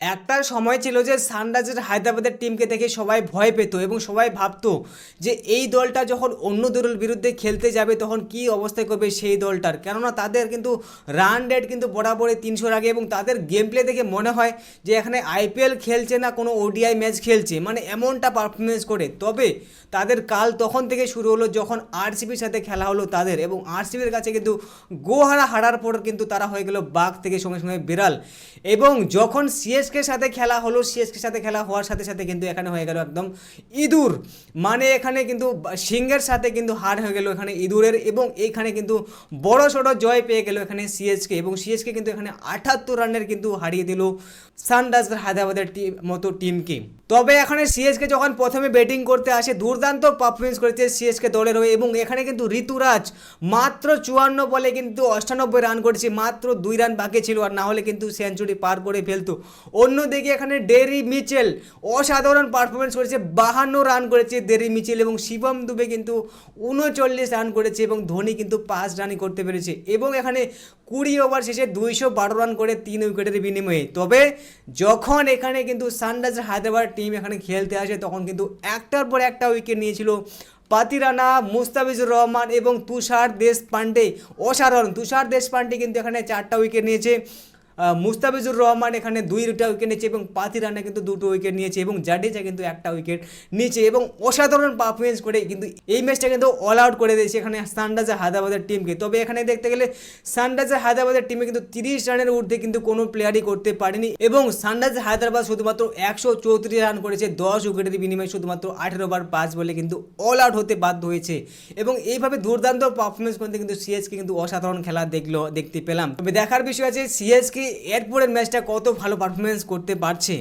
একটা সময় ছিল যে সানরাইজার্স হায়দ্রাবাদের টিমকে দেখে সবাই ভয় পেত এবং সবাই ভাবতো যে এই দলটা যখন অন্য দলের বিরুদ্ধে খেলতে যাবে তখন কি অবস্থায় করবে সেই দলটার। কেননা তাদের কিন্তু রান রেট কিন্তু বরাবরই তিনশোর আগে এবং তাদের গেম প্লে দেখে মনে হয় যে এখানে আইপিএল খেলছে না, কোনো ওডিআই ম্যাচ খেলছে। মানে এমনটা পারফরমেন্স করে। তবে তাদের কাল তখন থেকে শুরু হলো যখন আরসিবির সাথে খেলা হলো তাদের এবং আরসিবির কাছে কিন্তু গোহারা হারার পর কিন্তু তারা হয়ে গেল বাঘ থেকে সঙ্গে সঙ্গে বিড়াল। এবং যখন সিএসকের সাথে খেলা হলো সিএসকের সাথে খেলা হওয়ার সাথে সাথে কিন্তু এখানে হয়ে গেল একদম ইঁদুর। মানে এখানে কিন্তু সিংহের সাথে কিন্তু হার হয়ে গেল এখানে ইঁদুরের এবং এখানে কিন্তু বড় সড়ো জয় পেয়ে গেল এখানে সিএসকে এবং সিএসকে কিন্তু এখানে আঠাত্তর রানের কিন্তু হারিয়ে দিল সানরাইজার্স হায়দ্রাবাদের মতো টিমকে তবে এখানে সিএসকে যখন প্রথমে ব্যাটিং করতে আসে, দুর্দান্ত পারফরমেন্স করেছে সিএসকে দলের হয়ে এবং এখানে কিন্তু ঋতুরাজ মাত্র চুয়ান্ন বলে কিন্তু অষ্টানব্বই রান করেছে, মাত্র দুই রান বাকি ছিল আর না হলে কিন্তু সেঞ্চুরি পার করে ফেলতো। অন্যদিকে এখানে ডেরি মিচেল অসাধারণ পারফরমেন্স করেছে, বাহান্ন রান করেছে ডেরি মিচেল এবং শিবম দুবে কিন্তু উনচল্লিশ রান করেছে এবং ধোনি কিন্তু পাঁচ রানই করতে পেরেছে এবং এখানে কুড়ি ওভার শেষে দুইশো বারো রান করে তিন উইকেটের বিনিময়ে। তবে যখন এখানে কিন্তু সানরাইজার হায়দ্রাবাদ টিম এখানে খেলতে আসে, তখন কিন্তু একটার পর একটা উইকেট নিয়েছিল পাতিরানা, মুস্তাফিজুর রহমান এবং তুষার দেশপান্ডে অসাধারণ, তুষার দেশপান্ডে কিন্তু এখানে চারটা উইকেট নিয়েছে। মুস্তাফিজুর রহমান এখানে দুইটা উইকেট নিয়েছে এবং পাতিরানা কিন্তু দুটো উইকেট নিয়েছে এবং জাডেজা কিন্তু একটা উইকেট নিয়েছে এবং অসাধারণ পারফরমেন্স করে কিন্তু এই ম্যাচটা কিন্তু অল আউট করে দিয়েছে এখানে সানরাইজার হায়দ্রাবাদের টিমকে তবে এখানে দেখতে গেলে সানরাইজার হায়দ্রাবাদের টিমে কিন্তু তিরিশ রানের ঊর্ধ্বে কিন্তু কোনো প্লেয়ারই করতে পারেনি এবং সানরাইজার হায়দ্রাবাদ শুধুমাত্র একশো চৌত্রিশ রান করেছে, দশ উইকেটের বিনিময়ে শুধুমাত্র আঠেরো বার পাঁচ বলে কিন্তু অল আউট হতে বাধ্য হয়েছে এবং এইভাবে দুর্দান্ত পারফরমেন্স করতে কিন্তু সিএসকে কিন্তু অসাধারণ খেলা দেখল, দেখতে পেলাম। তবে দেখার বিষয় আছে সিএসকে এরপরের ম্যাচটা কত ভালো পারফরমেন্স করতে পারছে?